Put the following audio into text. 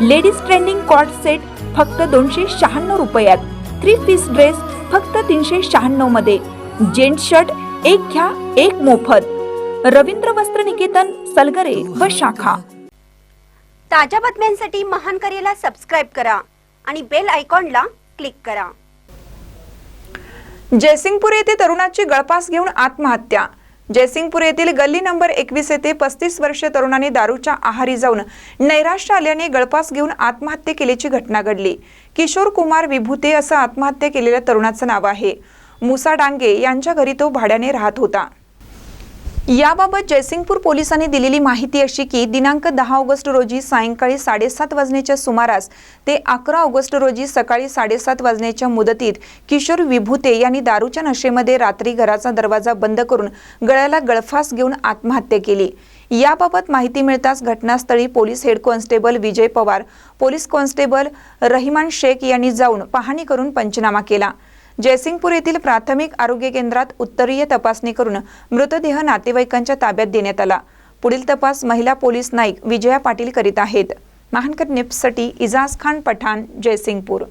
Ladies trending cot set फक्त दोनशे शहाण्णव रुपयात. थ्री पीस ड्रेस फक्त तीनशे शहाण्णवमध्ये. जेंट शर्ट एक घ्या एक मोफत. रवींद्र वस्त्र निकेतन सलगरे व शाखा. ताज्या बातम्यांसाठी महान करेला सबस्क्राईब करा आणि बेल आयकॉनला क्लिक करा. जयसिंगपूर येथे तरुणाची गळपास घेऊन आत्महत्या. जयसिंगपूर येथील गल्ली नंबर एकवीस येथे पस्तीस वर्षीय तरुणाने दारूच्या आहारी जाऊन नैराश्य आल्याने गळपास घेऊन आत्महत्या केल्याची घटना घडली. किशोर कुमार विभूते असं आत्महत्या केलेल्या तरुणाचं नाव आहे. मुसा डांगे यांच्या घरी तो भाड्याने राहत होता. याबाबत जयसिंगपूर पोलिसांनी दिलेली माहिती अशी की दिनांक दहा ऑगस्ट रोजी सायंकाळी साडेसात वाजण्याच्या सुमारास ते अकरा ऑगस्ट रोजी सकाळी साडेसात वाजण्याच्या मुदतीत किशोर विभूते यांनी दारूच्या नशेमध्ये रात्री घराचा दरवाजा बंद करून गळ्याला गळफास घेऊन आत्महत्या केली. याबाबत माहिती मिळताच घटनास्थळी police head constable Vijay Pawar police constable Rahiman Shaikh यांनी जाऊन पाहणी करून पंचनामा केला. जयसिंगपूर येथील प्राथमिक आरोग्य केंद्रात उत्तरीय तपासणी करून मृतदेह नातेवाईकांच्या ताब्यात देण्यात आला. पुढील तपास महिला पोलीस नाईक विजया पाटील करीत आहेत. महानकर निप्ससाठी इजाज खान पठाण जयसिंगपूर.